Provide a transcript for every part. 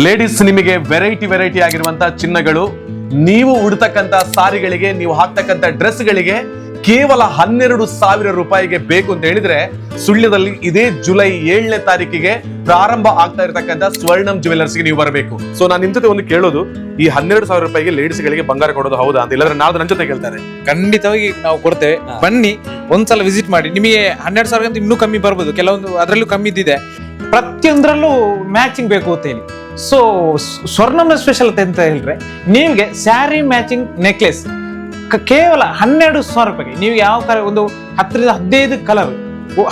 Ladies ನಿಮಗೆ variety variety ಆಗಿರುವಂತಹ ಚಿನ್ನಗಳು. ನೀವು ಉಡ್ತಕ್ಕಂತ ಸಾರಿಗಳಿಗೆ ನೀವು ಹಾಕ್ತಕ್ಕಂತ ಡ್ರೆಸ್ಗಳಿಗೆ ಕೇವಲ ಹನ್ನೆರಡು ಸಾವಿರ ರೂಪಾಯಿಗೆ ಬೇಕು ಅಂತ ಹೇಳಿದ್ರೆ ಸುಳ್ಯದಲ್ಲಿ ಇದೇ ಜುಲೈ ಏಳನೇ ತಾರೀಕಿಗೆ ಪ್ರಾರಂಭ ಆಗ್ತಾ ಇರತಕ್ಕಂತ ಸ್ವರ್ಣಂ ಗೆ ನೀವು ಬರಬೇಕು. ಸೊ ನಾನು ನಿಮ್ ಜೊತೆ ಒಂದು ಕೇಳೋದು. ಈ ಹನ್ನೆರಡು ಸಾವಿರ ರೂಪಾಯಿಗೆ ಲೇಡೀಸ್ ಗಳಿಗೆ ಬಂಗಾರ ಕೊಡೋದು ಹೌದಾ ಅಂತ? ಇಲ್ಲಾದ್ರೆ ನಾಳೆ ನನ್ನ ಜೊತೆ ಕೇಳ್ತಾರೆ. ಖಂಡಿತವಾಗಿ ನಾವು ಕೊಡ್ತೇವೆ. ಬನ್ನಿ ಒಂದ್ಸಲ ವಿಸಿಟ್ ಮಾಡಿ. ನಿಮಗೆ ಹನ್ನೆರಡು ಸಾವಿರಕ್ಕಿಂತ ಇನ್ನೂ ಕಮ್ಮಿ ಬರ್ಬೋದು. ಕೆಲವೊಂದು ಅದರಲ್ಲೂ ಕಮ್ಮಿ ಇದ್ದಿದೆ. ಪ್ರತಿಯೊಂದರಲ್ಲೂ ಮ್ಯಾಚಿಂಗ್ ಬೇಕು ಅಂತ ಹೇಳಿ. ಸೊ ಸ್ವರ್ಣಂನ ಸ್ಪೆಷಾಲಿಟಿ ಅಂತ ಹೇಳಿದ್ರೆ ನಿಮಗೆ ಸ್ಯಾರಿ ಮ್ಯಾಚಿಂಗ್ ನೆಕ್ಲೆಸ್ ಕೇವಲ ಹನ್ನೆರಡು ಸಾವಿರ ರೂಪಾಯಿಗೆ, ನೀವು ಯಾವ ಕಲರ್ ಒಂದು ಹತ್ತರಿಂದ ಹದಿನೈದು ಕಲರ್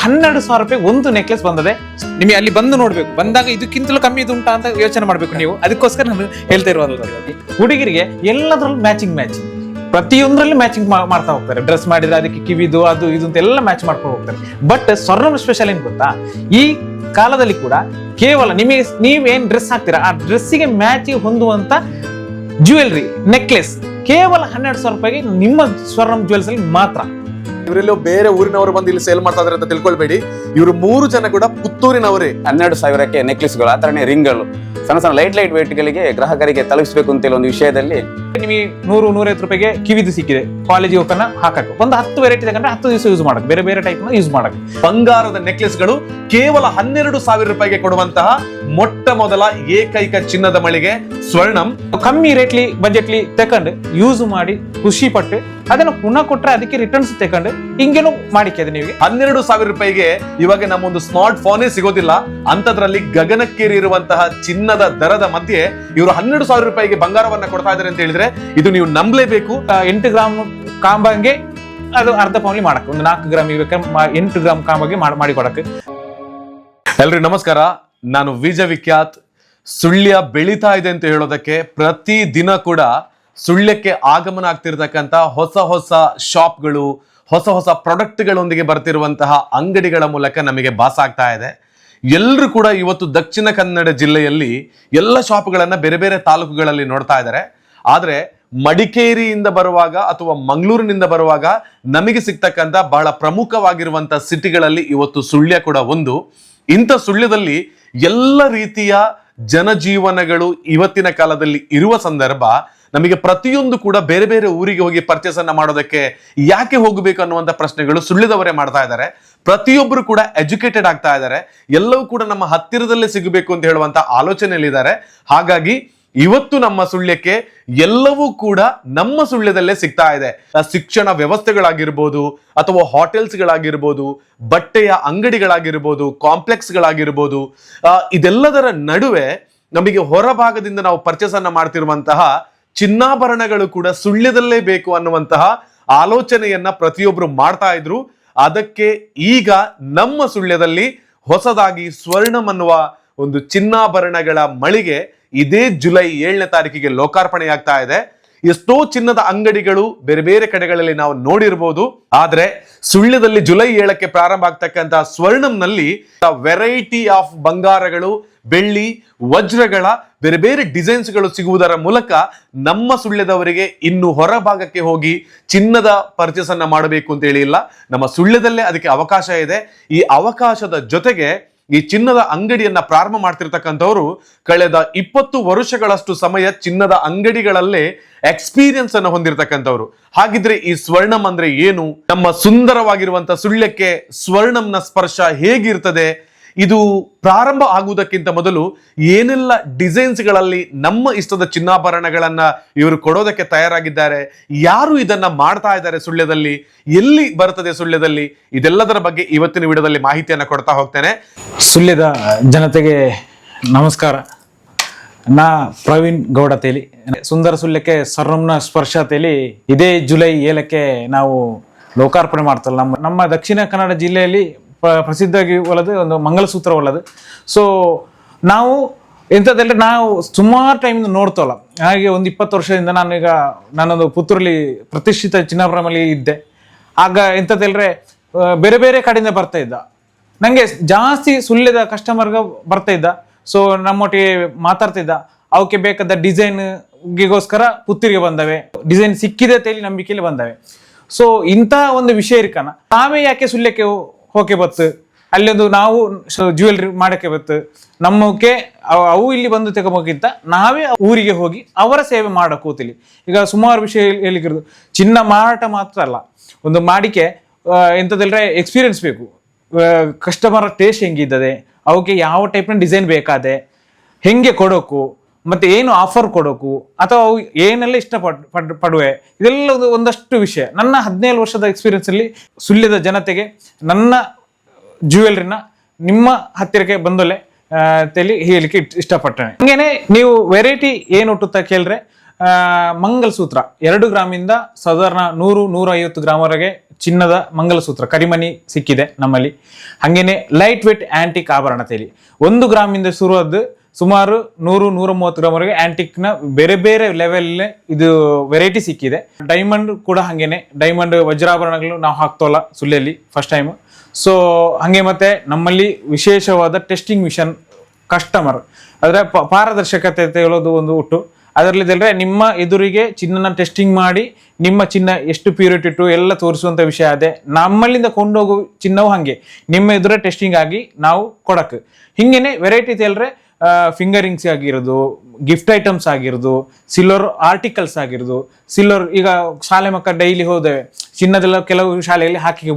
ಹನ್ನೆರಡು ಸಾವಿರ ರೂಪಾಯಿ ಒಂದು ನೆಕ್ಲೆಸ್ ಬಂದದೆ. ನಿಮಗೆ ಅಲ್ಲಿ ಬಂದು ನೋಡಬೇಕು. ಬಂದಾಗ ಇದಕ್ಕಿಂತಲೂ ಕಮ್ಮಿ ಇದು ಉಂಟಾ ಅಂತ ಯೋಚನೆ ಮಾಡಬೇಕು ನೀವು. ಅದಕ್ಕೋಸ್ಕರ ನಾನು ಹೇಳ್ತಾ ಇರುವಂಥದ್ದು. ಹುಡುಗರಿಗೆ ಎಲ್ಲದರಲ್ಲೂ ಮ್ಯಾಚಿಂಗ್ ಮ್ಯಾಚಿಂಗ್ ಪ್ರತಿಯೊಂದರಲ್ಲೂ ಮ್ಯಾಚಿಂಗ್ ಮಾಡ್ತಾ ಹೋಗ್ತಾರೆ. ಡ್ರೆಸ್ ಮಾಡಿದ್ರೆ ಅದಕ್ಕೆ ಕಿವಿದು ಅದು ಇದು ಅಂತ ಎಲ್ಲ ಮ್ಯಾಚ್ ಮಾಡ್ಕೊಂಡು ಹೋಗ್ತಾರೆ. ಬಟ್ ಸ್ವರ್ಣ ಸ್ಪೆಷಲ್ ಏನ್ ಗೊತ್ತಾ? ಈ ಕಾಲದಲ್ಲಿ ಕೂಡ ಕೇವಲ ನಿಮಗೆ ನೀವೇನ್ ಡ್ರೆಸ್ ಹಾಕ್ತೀರಾ ಆ ಡ್ರೆಸ್ಸಿಗೆ ಮ್ಯಾಚಿಗೆ ಹೊಂದುವಂತ ಜ್ಯುವೆಲ್ರಿ ನೆಕ್ಲೆಸ್ ಕೇವಲ ಹನ್ನೆರಡು ಸಾವಿರ ರೂಪಾಯಿಗೆ ನಿಮ್ಮ ಸ್ವರ್ಣಂ ಜ್ಯುವೆಲ್ಸ್ ಅಲ್ಲಿ ಮಾತ್ರ. ಇವರೆಲ್ಲೋ ಬೇರೆ ಊರಿನವರು ಬಂದು ಇಲ್ಲಿ ಸೇಲ್ ಮಾಡ್ತಾ ಇದಾರೆ ಅಂತ ತಿಳ್ಕೊಳ್ಬೇಡಿ. ಇವರು ಮೂರು ಜನ ಕೂಡ ಪುತ್ತೂರಿನವರೇ. ಹನ್ನೆರಡು ಸಾವಿರಕ್ಕೆ ನೆಕ್ಲೆಸ್ಗಳು ಆ ಥರನೇ ರಿಂಗ್ಗಳು ಸಣ್ಣ ಸಣ್ಣ ಲೈಟ್ ಲೈಟ್ ವೇಟ್ಗಳಿಗೆ ಗ್ರಾಹಕರಿಗೆ ತಲುಪಿಸಬೇಕು ಅಂತ ಒಂದು ವಿಷಯದಲ್ಲಿ ನಿಮಗೆ ನೂರು, ನೂರೈವತ್ತು ರೂಪಾಯಿಗೆ ಕಿವಿದು ಸಿಕ್ಕಿದೆ. ಕಾಲೇಜ್ ಓಪನ್ ಹಾಕಕ್ಕೆ. ಒಂದು ಹತ್ತು ವೆರೈಟಿ ತಗೊಂಡ್ರೆ ಹತ್ತು ದಿವಸ ಯೂಸ್ ಮಾಡಕ್ ಬೇರೆ ಬೇರೆ ಟೈಪ್ ಯೂಸ್ ಮಾಡಕ್ ಬಂಗಾರದ ನೆಕ್ಲೆಸ್ಗಳು ಕೇವಲ ಹನ್ನೆರಡು ಸಾವಿರ ರೂಪಾಯಿಗೆ ಕೊಡುವಂತಹ ಮೊಟ್ಟ ಮೊದಲ ಏಕೈಕ ಚಿನ್ನದ ಮಳಿಗೆ ಸ್ವರ್ಣಂ. ಕಮ್ಮಿ ರೇಟ್ಲಿ ಬಜೆಟ್ಲಿ ತಕೊಂಡು ಯೂಸ್ ಮಾಡಿ ಖುಷಿ ಪಟ್ಟು ಅದನ್ನು ಪುನಃ ಕೊಟ್ರೆ ಅದಕ್ಕೆ ರಿಟರ್ನ್ಸ್ ತಗೊಂಡು ಹಿಂಗೇನು ಮಾಡಿಕೆ ಅದು ನೀವು. ಹನ್ನೆರಡು ಸಾವಿರ ರೂಪಾಯಿಗೆ ಇವಾಗ ನಮ್ಮೊಂದು ಸ್ಮಾರ್ಟ್ ಫೋನೇ ಸಿಗೋದಿಲ್ಲ. ಅಂತದ್ರಲ್ಲಿ ಗಗನಕ್ಕೇರಿ ಇರುವಂತಹ ಚಿನ್ನದ ದರದ ಮಧ್ಯೆ ಇವರು ಹನ್ನೆರಡು ಸಾವಿರ ರೂಪಾಯಿಗೆ ಬಂಗಾರವನ್ನ ಕೊಡ್ತಾ ಇದ್ದಾರೆ ಅಂತ ಹೇಳಿದ್ರೆ ಇದು ನೀವು ನಂಬಲೇಬೇಕು. ಎಂಟು ಗ್ರಾಮ್ ಕಾಂಬಂಗೆ ಅದು ಅರ್ಧ ಪೌನ್ಲಿ ಮಾಡಕ್ಕೆ ಒಂದು ನಾಲ್ಕು ಗ್ರಾಮ್ ಇವಾಗ ಎಂಟು ಗ್ರಾಮ್ ಕಾಂಬಗೆ ಮಾಡಿ ಮಾಡಿ ಕೊಡಕ್ಕೆ. ಎಲ್ರಿಗೂ ನಮಸ್ಕಾರ. ನಾನು ವಿಜಯ ವಿಖ್ಯಾತ್. ಸುಳ್ಯ ಬೆಳೀತಾ ಇದೆ ಅಂತ ಹೇಳೋದಕ್ಕೆ ಪ್ರತಿ ದಿನ ಕೂಡ ಸುಳ್ಯಕ್ಕೆ ಆಗಮನ ಆಗ್ತಿರ್ತಕ್ಕಂಥ ಹೊಸ ಹೊಸ ಶಾಪ್ಗಳು, ಹೊಸ ಹೊಸ ಪ್ರಾಡಕ್ಟ್ಗಳೊಂದಿಗೆ ಬರ್ತಿರುವಂತಹ ಅಂಗಡಿಗಳ ಮೂಲಕ ನಮಗೆ ಭಾಸ ಆಗ್ತಾ ಇದೆ. ಎಲ್ಲರೂ ಕೂಡ ಇವತ್ತು ದಕ್ಷಿಣ ಕನ್ನಡ ಜಿಲ್ಲೆಯಲ್ಲಿ ಎಲ್ಲ ಶಾಪ್ಗಳನ್ನು ಬೇರೆ ಬೇರೆ ತಾಲೂಕುಗಳಲ್ಲಿ ನೋಡ್ತಾ ಇದ್ದಾರೆ. ಆದರೆ ಮಡಿಕೇರಿಯಿಂದ ಬರುವಾಗ ಅಥವಾ ಮಂಗಳೂರಿನಿಂದ ಬರುವಾಗ ನಮಗೆ ಸಿಗ್ತಕ್ಕಂಥ ಬಹಳ ಪ್ರಮುಖವಾಗಿರುವಂಥ ಸಿಟಿಗಳಲ್ಲಿ ಇವತ್ತು ಸುಳ್ಯ ಕೂಡ ಒಂದು. ಇಂಥ ಸುಳ್ಯದಲ್ಲಿ ಎಲ್ಲ ರೀತಿಯ ಜನಜೀವನಗಳು ಇವತ್ತಿನ ಕಾಲದಲ್ಲಿ ಇರುವ ಸಂದರ್ಭ ನಮಗೆ ಪ್ರತಿಯೊಂದು ಕೂಡ ಬೇರೆ ಬೇರೆ ಊರಿಗೆ ಹೋಗಿ ಪರ್ಚೇಸ್ ಅನ್ನ ಮಾಡೋದಕ್ಕೆ ಯಾಕೆ ಹೋಗಬೇಕು ಅನ್ನುವಂಥ ಪ್ರಶ್ನೆಗಳು ಸುಳ್ಳಿದವರೇ ಮಾಡ್ತಾ ಇದ್ದಾರೆ. ಪ್ರತಿಯೊಬ್ಬರು ಕೂಡ ಎಜುಕೇಟೆಡ್ ಆಗ್ತಾ ಇದ್ದಾರೆ. ಎಲ್ಲವೂ ಕೂಡ ನಮ್ಮ ಹತ್ತಿರದಲ್ಲೇ ಸಿಗಬೇಕು ಅಂತ ಹೇಳುವಂತ ಆಲೋಚನೆಯಲ್ಲಿದ್ದಾರೆ. ಹಾಗಾಗಿ ಇವತ್ತು ನಮ್ಮ ಸುಳ್ಯಕ್ಕೆ ಎಲ್ಲವೂ ಕೂಡ ನಮ್ಮ ಸುಳ್ಯದಲ್ಲೇ ಸಿಗ್ತಾ ಇದೆ. ಶಿಕ್ಷಣ ವ್ಯವಸ್ಥೆಗಳಾಗಿರ್ಬೋದು ಅಥವಾ ಹೋಟೆಲ್ಸ್ಗಳಾಗಿರ್ಬೋದು ಬಟ್ಟೆಯ ಅಂಗಡಿಗಳಾಗಿರ್ಬೋದು ಕಾಂಪ್ಲೆಕ್ಸ್ಗಳಾಗಿರ್ಬೋದು ಇದೆಲ್ಲದರ ನಡುವೆ ನಮಗೆ ಹೊರಭಾಗದಿಂದ ನಾವು ಪರ್ಚೇಸ್ ಅನ್ನ ಮಾಡ್ತಿರುವಂತಹ ಚಿನ್ನಾಭರಣಗಳು ಕೂಡ ಸುಳ್ಯದಲ್ಲೇ ಬೇಕು ಅನ್ನುವಂತಹ ಆಲೋಚನೆಯನ್ನ ಪ್ರತಿಯೊಬ್ರು ಮಾಡ್ತಾ ಇದ್ರು. ಅದಕ್ಕೆ ಈಗ ನಮ್ಮ ಸುಳ್ಯದಲ್ಲಿ ಹೊಸದಾಗಿ ಸ್ವರ್ಣಂ ಅನ್ನುವ ಒಂದು ಚಿನ್ನಾಭರಣಗಳ ಮಳಿಗೆ ಇದೇ ಜುಲೈ ಏಳನೇ ತಾರೀಕಿಗೆ ಲೋಕಾರ್ಪಣೆಯಾಗ್ತಾ ಇದೆ. ಎಷ್ಟೋ ಚಿನ್ನದ ಅಂಗಡಿಗಳು ಬೇರೆ ಬೇರೆ ಕಡೆಗಳಲ್ಲಿ ನಾವು ನೋಡಿರಬಹುದು ಆದ್ರೆ ಸುಳ್ಯದಲ್ಲಿ ಜುಲೈ ಏಳಕ್ಕೆ ಪ್ರಾರಂಭ ಆಗ್ತಕ್ಕಂತಹ ಸ್ವರ್ಣಂನಲ್ಲಿ ವೆರೈಟಿ ಆಫ್ ಬಂಗಾರಗಳು, ಬೆಳ್ಳಿ, ವಜ್ರಗಳ, ಬೇರೆ ಬೇರೆ ಡಿಸೈನ್ಸ್ಗಳು ಸಿಗುವುದರ ಮೂಲಕ ನಮ್ಮ ಸುಳ್ಯದವರಿಗೆ ಇನ್ನು ಹೊರಭಾಗಕ್ಕೆ ಹೋಗಿ ಚಿನ್ನದ ಪರ್ಚೇಸ್ ಅನ್ನ ಮಾಡಬೇಕು ಅಂತ ಹೇಳಿ ಇಲ್ಲ ನಮ್ಮ ಸುಳ್ಯದಲ್ಲೇ ಅದಕ್ಕೆ ಅವಕಾಶ ಇದೆ. ಈ ಅವಕಾಶದ ಜೊತೆಗೆ ಈ ಚಿನ್ನದ ಅಂಗಡಿಯನ್ನ ಪ್ರಾರಂಭ ಮಾಡ್ತಿರ್ತಕ್ಕಂಥವ್ರು ಕಳೆದ ಇಪ್ಪತ್ತು ವರ್ಷಗಳಷ್ಟು ಸಮಯ ಚಿನ್ನದ ಅಂಗಡಿಗಳಲ್ಲೇ ಎಕ್ಸ್ಪೀರಿಯನ್ಸ್ ಅನ್ನು ಹೊಂದಿರತಕ್ಕಂಥವ್ರು. ಹಾಗಿದ್ರೆ ಈ ಸ್ವರ್ಣಂ ಅಂದ್ರೆ ಏನು? ನಮ್ಮ ಸುಂದರವಾಗಿರುವಂತ ಸುಳ್ಯಕ್ಕೆ ಸ್ವರ್ಣಂನ ಸ್ಪರ್ಶ ಹೇಗಿರ್ತದೆ? ಇದು ಪ್ರಾರಂಭ ಆಗುವುದಕ್ಕಿಂತ ಮೊದಲು ಏನೆಲ್ಲ ಡಿಸೈನ್ಸ್ಗಳಲ್ಲಿ ನಮ್ಮ ಇಷ್ಟದ ಚಿನ್ನಾಭರಣಗಳನ್ನು ಇವರು ಕೊಡೋದಕ್ಕೆ ತಯಾರಾಗಿದ್ದಾರೆ, ಯಾರು ಇದನ್ನ ಮಾಡ್ತಾ ಇದ್ದಾರೆ ಸುಳ್ಯದಲ್ಲಿ, ಎಲ್ಲಿ ಬರುತ್ತದೆ ಸುಳ್ಯದಲ್ಲಿ, ಇದೆಲ್ಲದರ ಬಗ್ಗೆ ಇವತ್ತಿನ ವಿಡಿಯೋದಲ್ಲಿ ಮಾಹಿತಿಯನ್ನು ಕೊಡ್ತಾ ಹೋಗ್ತೇನೆ. ಸುಳ್ಯದ ಜನತೆಗೆ ನಮಸ್ಕಾರ. ನಾ ಪ್ರವೀಣ್ ಗೌಡ ತೇಲಿ. ಸುಂದರ ಸುಳ್ಯಕ್ಕೆ ಸರ್ವಮ್ನ ಸ್ಪರ್ಶ ತೇಲಿ. ಇದೇ ಜುಲೈ ಏಳಕ್ಕೆ ನಾವು ಲೋಕಾರ್ಪಣೆ ಮಾಡ್ತಲ್ಲ ನಮ್ಮ ನಮ್ಮ ದಕ್ಷಿಣ ಕನ್ನಡ ಜಿಲ್ಲೆಯಲ್ಲಿ ಪ್ರಸಿದ್ಧವಾಗಿ ಒಲದು ಒಂದು ಮಂಗಲಸೂತ್ರ ಒಲದು ಸೊ ನಾವು ಎಂಥದ್ದೆಲ್ಲ ನಾವು ಸುಮಾರು ಟೈಮಿಂದ ನೋಡ್ತೋಲ್ಲ. ಹಾಗೆ ಒಂದು ಇಪ್ಪತ್ತು ವರ್ಷದಿಂದ ನಾನು ಈಗ ನಾನೊಂದು ಪುತ್ತೂರಲ್ಲಿ ಪ್ರತಿಷ್ಠಿತ ಚಿನ್ನಾಭರಮಲ್ಲಿ ಇದ್ದೆ. ಆಗ ಎಂಥದ್ದೆಲ್ಲರೆ ಬೇರೆ ಬೇರೆ ಕಡೆಯಿಂದ ಬರ್ತಾ ಇದ್ದ. ನನಗೆ ಜಾಸ್ತಿ ಸುಳ್ಳೆದ ಕಸ್ಟಮರ್ಗ ಬರ್ತಾ ಇದ್ದ. ಸೊ ನಮ್ಮೊಟ್ಟಿಗೆ ಮಾತಾಡ್ತಿದ್ದ ಅವಕ್ಕೆ ಬೇಕಾದ ಡಿಸೈನ್ಗಿಗೋಸ್ಕರ ಪುತ್ತೂರಿಗೆ ಬಂದವೆ. ಡಿಸೈನ್ ಸಿಕ್ಕಿದೆ ತೇಲಿ ನಂಬಿಕೆಯಲ್ಲಿ ಬಂದವೆ. ಸೊ ಇಂಥ ಒಂದು ವಿಷಯ ಇರ್ಕನ. ತಾವೇ ಯಾಕೆ ಸುಳ್ಳಕ್ಕೆ ಹೋಕೆ ಬತ್ತು. ಅಲ್ಲೊಂದು ನಾವು ಜ್ಯುವೆಲ್ರಿ ಮಾಡಕ್ಕೆ ಬತ್ತು. ನಮ್ಮಕ್ಕೆ ಅವ್- ಇಲ್ಲಿ ಬಂದು ತೆಗೋಕ್ಕಿಂತ ನಾವೇ ಊರಿಗೆ ಹೋಗಿ ಅವರ ಸೇವೆ ಮಾಡೋ ಕೂತಿಲಿ ಈಗ ಸುಮಾರು ವಿಷಯ ಹೇಳಿಕಿರೋದು ಚಿನ್ನ ಮಾರಾಟ ಮಾತ್ರ ಅಲ್ಲ. ಒಂದು ಮಾಡಿಕೆ ಆ, ಎಂತದಿಲ್ಲರೆ ಎಕ್ಸ್ಪೀರಿಯನ್ಸ್ ಬೇಕು. ಕಸ್ಟಮರ್ ಟೇಸ್ಟ್ ಹೆಂಗಿದ್ದದೆ ಅವಕ್ಕೆ ಯಾವ ಟೈಪ್ನ ಡಿಸೈನ್ ಬೇಕಾದೆ ಹೆಂಗೆ ಕೊಡೋಕು ಮತ್ತೆ ಏನು ಆಫರ್ ಕೊಡೋಕು ಅಥವಾ ಅವು ಏನೆಲ್ಲ ಇಷ್ಟಪಡ್, ಪಡ್, ಪಡುವೆ ಇದೆಲ್ಲ ಒಂದಷ್ಟು ವಿಷಯ. ನನ್ನ ಹದಿನೇಳು ವರ್ಷದ ಎಕ್ಸ್ಪೀರಿಯನ್ಸ್ ಅಲ್ಲಿ ಸುಳ್ಯದ ಜನತೆಗೆ ನನ್ನ ಜ್ಯುವೆಲ್ರಿನ ನಿಮ್ಮ ಹತ್ತಿರಕ್ಕೆ ಬಂದೊಲೆ ತೇಲಿ ಇಟ್- ಇಷ್ಟಪಟ್ಟೆ ಹಂಗೇನೆ ನೀವು ವೆರೈಟಿ ಏನು ಹುಟ್ಟುತ್ತಾ ಕೇಳಿದ್ರೆ ಮಂಗಲಸೂತ್ರ. ಎರಡು ಗ್ರಾಮಿಂದ ಸಾಧಾರಣ ನೂರು ನೂರ ಐವತ್ತು ಗ್ರಾಮ್ವರೆಗೆ ಚಿನ್ನದ ಮಂಗಲಸೂತ್ರ, ಕರಿಮಣಿ ಸಿಕ್ಕಿದೆ ನಮ್ಮಲ್ಲಿ. ಹಾಗೇನೆ ಲೈಟ್ ವೇಟ್ ಆಂಟಿಕ್ ಆಭರಣ ತೆಲಿ. ಒಂದು ಗ್ರಾಮಿಂದ ಶುರುವಾದ್ದು ಸುಮಾರು ನೂರು ನೂರ ಮೂವತ್ತು ಗ್ರಾಮ್ವರೆಗೆ ಆಂಟಿಕ್ನ ಬೇರೆ ಬೇರೆ ಲೆವೆಲ್ ಇದು ವೆರೈಟಿ ಸಿಕ್ಕಿದೆ. ಡೈಮಂಡ್ ಕೂಡ ಹಾಗೇನೆ. ಡೈಮಂಡ್ ವಜ್ರಾಭರಣಗಳು ನಾವು ಹಾಕ್ತೋಲ್ಲ ಸುಳ್ಳಿಯಲ್ಲಿ ಫಸ್ಟ್ ಟೈಮ್ ಸೊ ಹಾಗೆ ಮತ್ತೆ ನಮ್ಮಲ್ಲಿ ವಿಶೇಷವಾದ ಟೆಸ್ಟಿಂಗ್ ಮಿಷನ್ ಕಸ್ಟಮರ್ ಅಂದರೆ ಪಾರದರ್ಶಕತೆ ಹೇಳೋದು ಒಂದು ಹುಟ್ಟು. ಅದರಲ್ಲಿದ್ದರೆ ನಿಮ್ಮ ಎದುರಿಗೆ ಚಿನ್ನನ ಟೆಸ್ಟಿಂಗ್ ಮಾಡಿ, ನಿಮ್ಮ ಚಿನ್ನ ಎಷ್ಟು ಪ್ಯೂರಿಟಿ ಇಟ್ಟು ಎಲ್ಲ ತೋರಿಸುವಂತ ವಿಷಯ ಅದೇ. ನಮ್ಮಲ್ಲಿಂದ ಕೊಂಡೋಗೋ ಚಿನ್ನವು ಹಾಗೆ. ನಿಮ್ಮ ಎದುರೇ ಟೆಸ್ಟಿಂಗ್ ಆಗಿ ನಾವು ಕೊಡಕ್ಕೆ. ಹಿಂಗೇನೆ ವೆರೈಟಿ ತೇಲ್ರೆ ಫಿಂಗರಿಂಗ್ಸ್ ಆಗಿರೋದು ಗಿಫ್ಟ್ ಐಟಮ್ಸ್ ಆಗಿರೋದು ಸಿಲ್ವರ್ ಆರ್ಟಿಕಲ್ಸ್ ಆಗಿರೋದು. ಸಿಲ್ವರ್ ಈಗ ಶಾಲೆ ಮಕ್ಕಳು ಡೈಲಿ ಹೋದೇವೆ ಚಿನ್ನದೆಲ್ಲ ಕೆಲವು ಶಾಲೆಯಲ್ಲಿ ಹಾಕಿಗೆ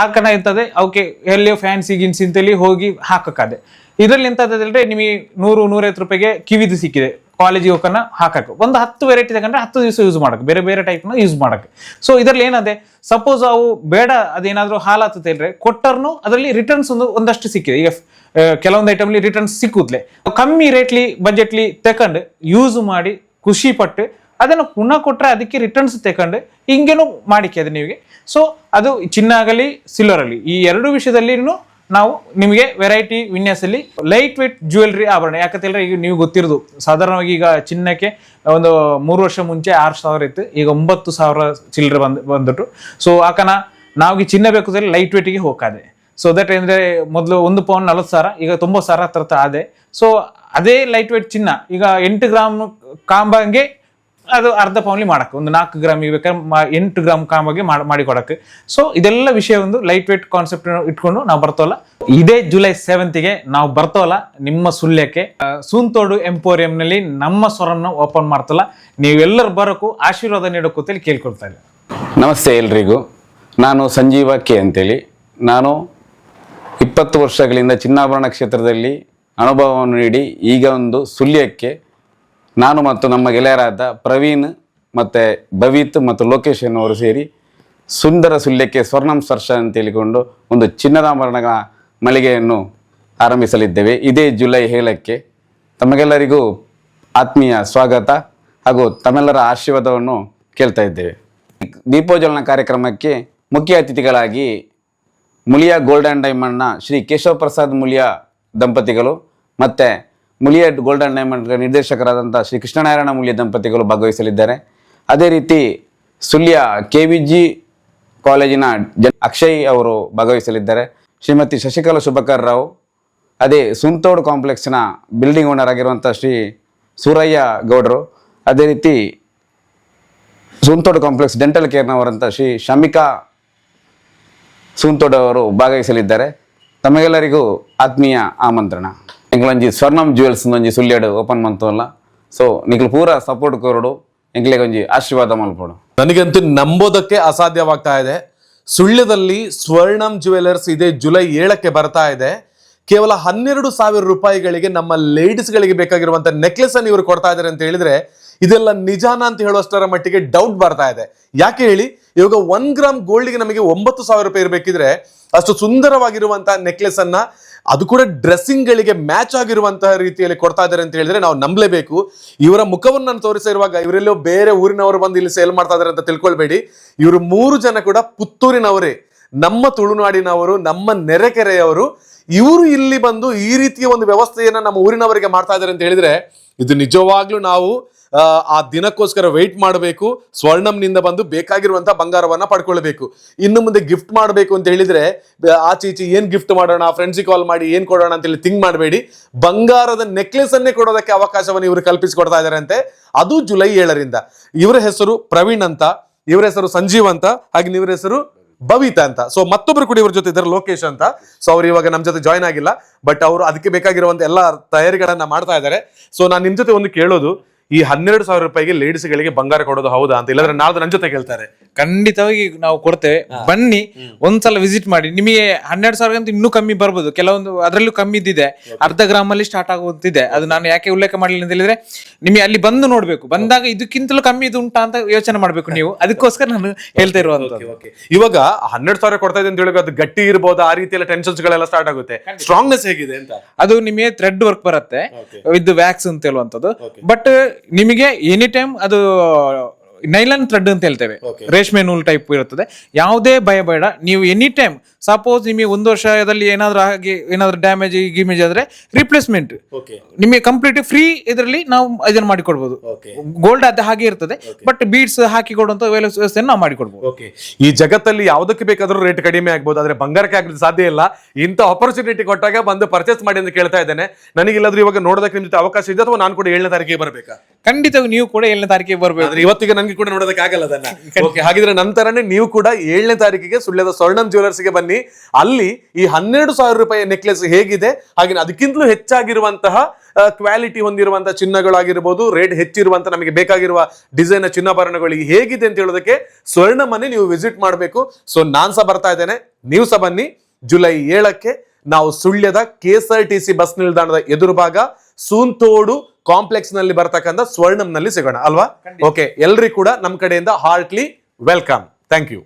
ಆ ಕಣ ಎಂತದೆ? ಅವಕ್ಕೆ ಎಲ್ಲಿಯೋ ಫ್ಯಾನ್ಸಿ ಗಿನ್ಸಿ ಅಂತೇಳಿ ಹೋಗಿ ಹಾಕಕ್ಕಾದೆ. ಇದರಲ್ಲಿ ಎಂತದ್ರೆ ನಿಮಗೆ ನೂರು, ನೂರೈವತ್ತು ರೂಪಾಯಿಗೆ ಕಿವಿದು ಸಿಕ್ಕಿದೆ. ಕಾಲೇಜಿಗೆ ಹೋಗೋಣ ಹಾಕಕ್ಕೆ. ಒಂದು ಹತ್ತು ವೆರೈಟಿ ತಗೊಂಡ್ರೆ ಹತ್ತು ದಿವಸ ಯೂಸ್ ಮಾಡಕ್ಕೆ. ಬೇರೆ ಬೇರೆ ಟೈಪ್ನ ಯೂಸ್ ಮಾಡಕ್ಕೆ. ಸೊ ಇದರಲ್ಲಿ ಏನದೆ? ಸಪೋಸ್ ಅವು ಬೇಡ, ಅದೇನಾದರೂ ಇಲ್ರೆ ಕೊಟ್ಟರ್ನು ಅದರಲ್ಲಿ ರಿಟರ್ನ್ಸ್ ಒಂದು ಒಂದಷ್ಟು ಸಿಕ್ಕಿದೆ. ಈಗ ಕೆಲವೊಂದು ಐಟಮ್ಲಿ ರಿಟರ್ನ್ಸ್ ಸಿಕ್ಕುದ್ಲೆ. ಕಮ್ಮಿ ರೇಟ್ಲಿ ಬಜೆಟ್ಲಿ ತಕೊಂಡು ಯೂಸ್ ಮಾಡಿ, ಖುಷಿ ಪಟ್ಟು ಅದನ್ನು ಪುನಃ ಕೊಟ್ಟರೆ ಅದಕ್ಕೆ ರಿಟರ್ನ್ಸ್ ತಗೊಂಡು ಹಿಂಗೇನು ಮಾಡಿಕೆ ಅದು ನಿಮಗೆ ಸೊ ಅದು ಚಿನ್ನ ಆಗಲಿ ಸಿಲ್ವರ್ ಆಗಲಿ, ಈ ಎರಡು ವಿಷಯದಲ್ಲಿ ನಾವು ನಿಮಗೆ ವೆರೈಟಿ ವಿನ್ಯಾಸಲ್ಲಿ ಲೈಟ್ ವೇಟ್ ಜ್ಯುವೆಲ್ರಿ ಆಭರಣ. ಯಾಕಂತೇಳಿದ್ರೆ ಈಗ ನೀವು ಗೊತ್ತಿರೋದು, ಸಾಧಾರಣವಾಗಿ ಈಗ ಚಿನ್ನಕ್ಕೆ ಒಂದು ಮೂರು ವರ್ಷ ಮುಂಚೆ ಆರು ಸಾವಿರ ಇತ್ತು, ಈಗ ಒಂಬತ್ತು ಸಾವಿರ ಚಿಲ್ಲರೆ ಬಂದು, ಬಂದ್ಬಿಟ್ಟು. ಸೊ ಆಕನ ನಾವು ಚಿನ್ನ ಬೇಕು ಲೈಟ್ ವೇಟಿಗೆ ಹೋಗ್ಕಾದೆ ಸೊ ದಟ್ ಅಂದ್ರೆ ಮೊದಲು ಒಂದು ಪೌಂಡ್ ನಲವತ್ತು ಸಾವಿರ, ಈಗ ತೊಂಬತ್ತು ಸಾವಿರ ಹತ್ರ ಆದೆ. ಸೊ ಅದೇ ಲೈಟ್ ವೇಟ್ ಚಿನ್ನ, ಈಗ ಎಂಟು ಗ್ರಾಮ್ ಕಾಂಬಂಗೆ ಅದು ಅರ್ಧ ಪೌನ್ಲಿ ಮಾಡಕ್ಕೆ, ಒಂದು ನಾಲ್ಕು ಗ್ರಾಮ್ ಬೇಕಾದ್ರೆ ಎಂಟು ಗ್ರಾಮ್ ಕಾಂಬಗೆ ಮಾಡಿ ಮಾಡಿ ಕೊಡಕ್ಕೆ. ಸೊ ಇದೆಲ್ಲ ವಿಷಯ ಒಂದು ಲೈಟ್ ವೇಟ್ ಕಾನ್ಸೆಪ್ಟ್ ಇಟ್ಕೊಂಡು ನಾವು ಬರ್ತೋಲ್ಲ ಇದೇ ಜುಲೈ ಸೆವೆಂತಿಗೆ ನಾವು ಬರ್ತೋಲ್ಲ ನಿಮ್ಮ ಸುಳ್ಯಕ್ಕೆ. ಸೂಂತೋಡು ಎಂಪೋರಿಯಂನಲ್ಲಿ ನಮ್ಮ ಸ್ವರನ್ನ ಓಪನ್ ಮಾಡ್ತಲ್ಲ. ನೀವೆಲ್ಲರೂ ಬರೋಕ್ಕೂ ಆಶೀರ್ವಾದ ನೀಡೋಕ್ಕೂ ಅಂತೇಳಿ ಕೇಳ್ಕೊಳ್ತಾ ಇಲ್ಲ ನಮಸ್ತೆ ಎಲ್ರಿಗೂ. ನಾನು ಸಂಜೀವ ಕೆ ಅಂತೇಳಿ. ನಾನು ಇಪ್ಪತ್ತು ವರ್ಷಗಳಿಂದ ಚಿನ್ನಾಭರಣ ಕ್ಷೇತ್ರದಲ್ಲಿ ಅನುಭವವನ್ನು ನೀಡಿ ಈಗ ಒಂದು ಸುಳ್ಯಕ್ಕೆ ನಾನು ಮತ್ತು ನಮ್ಮ ಗೆಳೆಯರಾದ ಪ್ರವೀಣ್ ಮತ್ತು ಭವಿತ್ ಮತ್ತು ಲೋಕೇಶ್ ಎನ್ನುವರು ಸೇರಿ ಸುಂದರ ಸುಲ್ಯಕ್ಕೆ ಸ್ವರ್ಣಂ ಸ್ಪರ್ಶ ಅಂತ ಹೇಳಿಕೊಂಡು ಒಂದು ಚಿನ್ನದಾಭರಣಗಳ ಮಳಿಗೆಯನ್ನು ಆರಂಭಿಸಲಿದ್ದೇವೆ. ಇದೇ ಜುಲೈ ಏಳಕ್ಕೆ ತಮಗೆಲ್ಲರಿಗೂ ಆತ್ಮೀಯ ಸ್ವಾಗತ ಹಾಗೂ ತಮ್ಮೆಲ್ಲರ ಆಶೀರ್ವಾದವನ್ನು ಕೇಳ್ತಾ ಇದ್ದೇವೆ. ದೀಪೋಜ್ವಲನ ಕಾರ್ಯಕ್ರಮಕ್ಕೆ ಮುಖ್ಯ ಅತಿಥಿಗಳಾಗಿ ಮುಳಿಯ ಗೋಲ್ಡ್ ಆ್ಯಂಡ್ ಡೈಮಂಡ್ನ ಶ್ರೀ ಕೇಶವ ಪ್ರಸಾದ್ ಮುಳಿಯ ದಂಪತಿಗಳು ಮತ್ತು ಮುಲಿಯಾ ಗೋಲ್ಡ್ ಆ್ಯಂಡ್ ಡೈಮಂಡ್ ನಿರ್ದೇಶಕರಾದಂಥ ಶ್ರೀ ಕೃಷ್ಣನಾರಾಯಣ ಮುಳಿಯ ದಂಪತಿಗಳು ಭಾಗವಹಿಸಲಿದ್ದಾರೆ. ಅದೇ ರೀತಿ ಸುಳ್ಯ ಕೆ ವಿ ಜಿ ಕಾಲೇಜಿನ ಅಕ್ಷಯ್ ಅವರು ಭಾಗವಹಿಸಲಿದ್ದಾರೆ. ಶ್ರೀಮತಿ ಶಶಿಕಲಾ ಶುಭಕರ್ ರಾವ್, ಅದೇ ಸುಂತೋಡ್ ಕಾಂಪ್ಲೆಕ್ಸ್ನ ಬಿಲ್ಡಿಂಗ್ ಓನರ್ ಆಗಿರುವಂಥ ಶ್ರೀ ಸೂರಯ್ಯ ಗೌಡರು, ಅದೇ ರೀತಿ ಸುಂತೋಡ್ ಕಾಂಪ್ಲೆಕ್ಸ್ ಡೆಂಟಲ್ ಕೇರ್ನವರಂಥ ಶ್ರೀ ಶಮಿಕಾ ಸೂಂತೋಡ್ ಅವರು ಭಾಗವಹಿಸಲಿದ್ದಾರೆ. ತಮಗೆಲ್ಲರಿಗೂ ಆತ್ಮೀಯ ಆಮಂತ್ರಣ. ಎಂಗ್ಲೊಂಜಿ ಸ್ವರ್ಣಂ ಜ್ಯುವೆಲ್ಸ್ ಒಂಜಿ ಸುಳ್ಯಡು ಓಪನ್ ಮಂತಲ್ಲ ಸೊ ನಿಕ್ಲು ಪೂರ ಸಪೋರ್ಟ್ ಕೋರಡು. ಎಂಕ್ಲೆಗೊಂಜಿ ಆಶೀರ್ವಾದ ಮಲ್ಪೋಡು. ನನಗಂತೂ ನಂಬೋದಕ್ಕೆ ಅಸಾಧ್ಯವಾಗ್ತಾ ಇದೆ. ಸುಳ್ಯದಲ್ಲಿ ಸ್ವರ್ಣಂ ಜ್ಯುವೆಲ್ಲರ್ಸ್ ಇದೆ ಜುಲೈ ಏಳಕ್ಕೆ ಬರ್ತಾ ಇದೆ. ಕೇವಲ ಹನ್ನೆರಡು ಸಾವಿರ ರೂಪಾಯಿಗಳಿಗೆ ನಮ್ಮ ಲೇಡೀಸ್ಗಳಿಗೆ ಬೇಕಾಗಿರುವಂತ ನೆಕ್ಲೆಸ್ ಅನ್ನು ಇವರು ಕೊಡ್ತಾ ಇದ್ದಾರೆ ಅಂತ ಹೇಳಿದ್ರೆ ಇದೆಲ್ಲ ನಿಜಾನ ಅಂತ ಹೇಳುವಷ್ಟರ ಮಟ್ಟಿಗೆ ಡೌಟ್ ಬರ್ತಾ ಇದೆ. ಯಾಕೆ ಹೇಳಿ? ಇವಾಗ ಒನ್ ಗ್ರಾಮ್ ಗೋಲ್ಡ್ಗೆ ನಮಗೆ ಒಂಬತ್ತು ಸಾವಿರ ರೂಪಾಯಿ ಇರಬೇಕಿದ್ರೆ ಅಷ್ಟು ಸುಂದರವಾಗಿರುವಂತಹ ನೆಕ್ಲೆಸ್ ಅನ್ನ ಅದು ಕೂಡ ಡ್ರೆಸ್ಸಿಂಗ್ ಗಳಿಗೆ ಮ್ಯಾಚ್ ಆಗಿರುವಂತಹ ರೀತಿಯಲ್ಲಿ ಕೊಡ್ತಾ ಇದ್ದಾರೆ ಅಂತ ಹೇಳಿದ್ರೆ ನಾವು ನಂಬಲೇಬೇಕು. ಇವರ ಮುಖವನ್ನು ನಾನು ತೋರಿಸಿರುವಾಗ ಇವರೆಲ್ಲೋ ಬೇರೆ ಊರಿನವರು ಬಂದು ಇಲ್ಲಿ ಸೇಲ್ ಮಾಡ್ತಾ ಇದ್ದಾರೆ ಅಂತ ತಿಳ್ಕೊಳ್ಬೇಡಿ. ಇವರು ಮೂರು ಜನ ಕೂಡ ಪುತ್ತೂರಿನವರೇ. ನಮ್ಮ ತುಳುನಾಡಿನವರು, ನಮ್ಮ ನೆರೆಕೆರೆಯವರು ಇವರು ಇಲ್ಲಿ ಬಂದು ಈ ರೀತಿಯ ಒಂದು ವ್ಯವಸ್ಥೆಯನ್ನು ನಮ್ಮ ಊರಿನವರಿಗೆ ಮಾಡ್ತಾ ಇದ್ದಾರೆ ಅಂತ ಹೇಳಿದ್ರೆ ಇದು ನಿಜವಾಗ್ಲೂ ನಾವು ಆ, ದಿನಕ್ಕೋಸ್ಕರ ವೆಯ್ಟ್ ಮಾಡಬೇಕು ಸ್ವರ್ಣಂನಿಂದ ಬಂದು ಬೇಕಾಗಿರುವಂತಹ ಬಂಗಾರವನ್ನ ಪಡ್ಕೊಳ್ಬೇಕು. ಇನ್ನು ಮುಂದೆ ಗಿಫ್ಟ್ ಮಾಡಬೇಕು ಅಂತ ಹೇಳಿದ್ರೆ ಆಚೆ ಈಚೆ ಏನ್ ಗಿಫ್ಟ್ ಮಾಡೋಣ ಫ್ರೆಂಡ್ಸಿಗೆ ಕಾಲ್ ಮಾಡಿ ಏನ್ ಕೊಡೋಣ ಅಂತ ಹೇಳಿ ಥಿಂಕ್ ಮಾಡಬೇಡಿ. ಬಂಗಾರದ ಅನ್ನೇ ಕೊಡೋದಕ್ಕೆ ಅವಕಾಶವನ್ನು ಇವರು ಕಲ್ಪಿಸಿಕೊಡ್ತಾ ಇದ್ದಾರಂತೆ ಅದು ಜುಲೈ ಏಳರಿಂದ. ಇವರ ಹೆಸರು ಪ್ರವೀಣ್ ಅಂತ ಇವರ ಹೆಸರು ಸಂಜೀವ್ ಅಂತ ಹಾಗೆ ಇವರ ಹೆಸರು ಭವಿತಾ ಅಂತ. ಸೊ ಮತ್ತೊಬ್ರು ಕೂಡ ಇವ್ರ ಜೊತೆ ಇದ್ದಾರೆ, ಲೋಕೇಶ್ ಅಂತ. ಸೊ ಅವ್ರು ಇವಾಗ ನಮ್ಮ ಜೊತೆ ಜಾಯ್ನ್ ಆಗಿಲ್ಲ ಬಟ್ ಅವರು ಅದಕ್ಕೆ ಬೇಕಾಗಿರುವಂತ ಎಲ್ಲ ತಯಾರಿಗಳನ್ನ ಮಾಡ್ತಾ ಇದ್ದಾರೆ. ಸೊ ನಾನು ನಿಮ್ ಜೊತೆ ಒಂದು ಕೇಳೋದು. ಈ ಹನ್ನೆರಡು ಸಾವಿರ ರೂಪಾಯಿಗೆ ಲೇಡೀಸ್ಗಳಿಗೆ ಬಂಗಾರ ಕೊಡೋದು ಹೌದಾ ಅಂತ ಇಲ್ಲಾಂದ್ರೆ ನಾಳೆ ನನ್ನ ಜೊತೆ ಕೇಳ್ತಾರೆ. ಖಂಡಿತವಾಗಿ ನಾವು ಕೊಡ್ತೇವೆ. ಬನ್ನಿ ಒಂದ್ಸಲ ವಿಸಿಟ್ ಮಾಡಿ. ನಿಮಗೆ ಹನ್ನೆರಡು ಅಂತ ಇನ್ನೂ ಕಮ್ಮಿ ಬರ್ಬೋದು. ಕೆಲವೊಂದು ಅದರಲ್ಲೂ ಕಮ್ಮಿ ಇದ್ದಿದೆ. ಅರ್ಧ ಗ್ರಾಮಲ್ಲಿ ಸ್ಟಾರ್ಟ್ ಆಗುವಂತಿದೆ. ಅದು ನಾನು ಯಾಕೆ ಉಲ್ಲೇಖ ಮಾಡಲಿಲ್ಲ ಅಂತ ಹೇಳಿದ್ರೆ ನಿಮಗೆ ಅಲ್ಲಿ ಬಂದು ನೋಡ್ಬೇಕು. ಬಂದಾಗ ಇದಕ್ಕಿಂತಲೂ ಕಮ್ಮಿ ಇದು ಉಂಟಾ ಅಂತ ಯೋಚನೆ ಮಾಡ್ಬೇಕು ನೀವು. ಅದಕ್ಕೋಸ್ಕರ ನಾನು ಹೇಳ್ತಾ ಇರುವಂತದ್ದು. ಇವಾಗ ಹನ್ನೆರಡು ಸಾವಿರ ಕೊಡ್ತಾ ಇದೆ ಅಂತ ಹೇಳುವಾಗ ಅದು ಗಟ್ಟಿ ಇರ್ಬೋದು ಆ ರೀತಿ ಎಲ್ಲ ಟೆನ್ಷನ್ಸ್ ಗಳೆಲ್ಲ ಸ್ಟಾರ್ಟ್ ಆಗುತ್ತೆ. ಸ್ಟ್ರಾಂಗ್ನೆಸ್ ಹೇಗಿದೆ ಅಂತ? ಅದು ನಿಮಗೆ ಥ್ರೆಡ್ ವರ್ಕ್ ಬರುತ್ತೆ. ವಿತ್ ವ್ಯಾಕ್ಸ್ ಅಂತ ಹೇಳುವಂತದ್ದು ಬಟ್ ನಿಮಗೆ ಎನಿ ಟೈಮ್ ಅದು ನೈಲನ್ ಥ್ರೆಡ್ ಅಂತ ಹೇಳ್ತೇವೆ. ರೇಷ್ಮೆ ನೂಲ್ ಟೈಪ್ ಇರುತ್ತದೆ. ಯಾವುದೇ ಭಯ ಬೇಡ. ನೀವು ಎನಿ ಟೈಮ್ ಸಪೋಸ್ ನಿಮಗೆ ಒಂದು ವರ್ಷದಲ್ಲಿ ಏನಾದ್ರೂ ಹಾಗೆ ಏನಾದ್ರೂ ಡ್ಯಾಮೇಜ್ ಗಿಮೇಜ್ ಆದ್ರೆ ರಿಪ್ಲೇಸ್ಮೆಂಟ್ ನಿಮಗೆ ಕಂಪ್ಲೀಟ್ ಫ್ರೀ ಇದರಲ್ಲಿ ನಾವು ಇದನ್ನು ಮಾಡಿಕೊಡ್ಬೋದು. ಗೋಲ್ಡ್ ಅದು ಹಾಗೆ ಇರ್ತದೆ. ಬಟ್ ಬೀಡ್ಸ್ ಹಾಕಿ ಕೊಡುವಂತ ವ್ಯವಸ್ಥೆಯನ್ನು ನಾವು ಮಾಡಿಕೊಡ್ಬೋದು. ಈ ಜಗತ್ತಲ್ಲಿ ಯಾವುದಕ್ಕೆ ಬೇಕಾದರೂ ರೇಟ್ ಕಡಿಮೆ ಆಗ್ಬೋದು. ಆದ್ರೆ ಬಂಗಾರಕ್ಕೆ ಆಗೋದು ಸಾಧ್ಯ ಇಲ್ಲ. ಇಂಥ ಆಪರ್ಚುನಿಟಿ ಕೊಟ್ಟಾಗ ಬಂದು ಪರ್ಚೇಸ್ ಮಾಡಿ ಅಂತ ಕೇಳ್ತಾ ಇದ್ದೇನೆ. ನನಗಿಲ್ಲಾದ್ರೂ ಇವಾಗ ನೋಡೋದಕ್ಕೆ ನಿಮ್ಮ ಜೊತೆ ಅವಕಾಶ ಇದೆ ಅಥವಾ ನಾನು ಕೂಡ ಏಳನೇ ತಾರೀಕಿಗೆ ಬರಬೇಕಾ? ಖಂಡಿತ ನೀವು ಕೂಡ ಏಳನೇ ತಾರೀಕಿಗೆ ಬರಬೇಕು. ಇವತ್ತಿಗೆ ನನಗೆ ಕೂಡ ನೋಡೋದಕ್ಕೆ ಆಗಲ್ಲ ಅದನ್ನ ಓಕೆ ಹಾಗಿದ್ರೆ ನಂತರನೇ ನೀವು ಕೂಡ ಏಳನೇ ತಾರೀಕಿಗೆ ಸುಳ್ಯದ ಸ್ವರ್ಣಂ ಜ್ಯುವೆಲರ್ಸ್ಗೆ ಬನ್ನಿ. ಅಲ್ಲಿ ಈ ಹನ್ನೆರಡು ಸಾವಿರ ರೂಪಾಯಿ ನೆಕ್ಲೆಸ್ ಹೇಗಿದೆ ಹಾಗೆ ಅದಕ್ಕಿಂತಲೂ ಹೆಚ್ಚಾಗಿರುವಂತಹ ಕ್ವಾಲಿಟಿ ಹೊಂದಿರುವಂತಹ ಚಿನ್ನಗಳಾಗಿರ್ಬೋದು ರೇಟ್ ಹೆಚ್ಚಿರುವಂತ ನಮಗೆ ಬೇಕಾಗಿರುವ ಡಿಸೈನ್ ಚಿನ್ನಾಭರಣಗಳಿಗೆ ಹೇಗಿದೆ ಅಂತ ಹೇಳೋದಕ್ಕೆ ಸ್ವರ್ಣ ಮನೆ ನೀವು ವಿಸಿಟ್ ಮಾಡಬೇಕು. ಸೊ ನಾನ್ ಸಹ ಬರ್ತಾ ಇದ್ದೇನೆ. ನೀವು ಸಹ ಬನ್ನಿ. ಜುಲೈ ಏಳಕ್ಕೆ ನಾವು ಸುಳ್ಯದ K S R T C bus ನಿಲ್ದಾಣದ ಎದುರು ಭಾಗ ಸೂಂತೋಡು ಕಾಂಪ್ಲೆಕ್ಸ್ನಲ್ಲಿ ಬರ್ತಕ್ಕಂಥ ಸ್ವರ್ಣಂನಲ್ಲಿ ಸಿಗೋಣ ಅಲ್ವಾ? ಓಕೆ ಎಲ್ರಿಗೂ ಕೂಡ ನಮ್ಮ ಕಡೆಯಿಂದ ಹಾರ್ಟ್ಲಿ ವೆಲ್ಕಮ್. Thank you.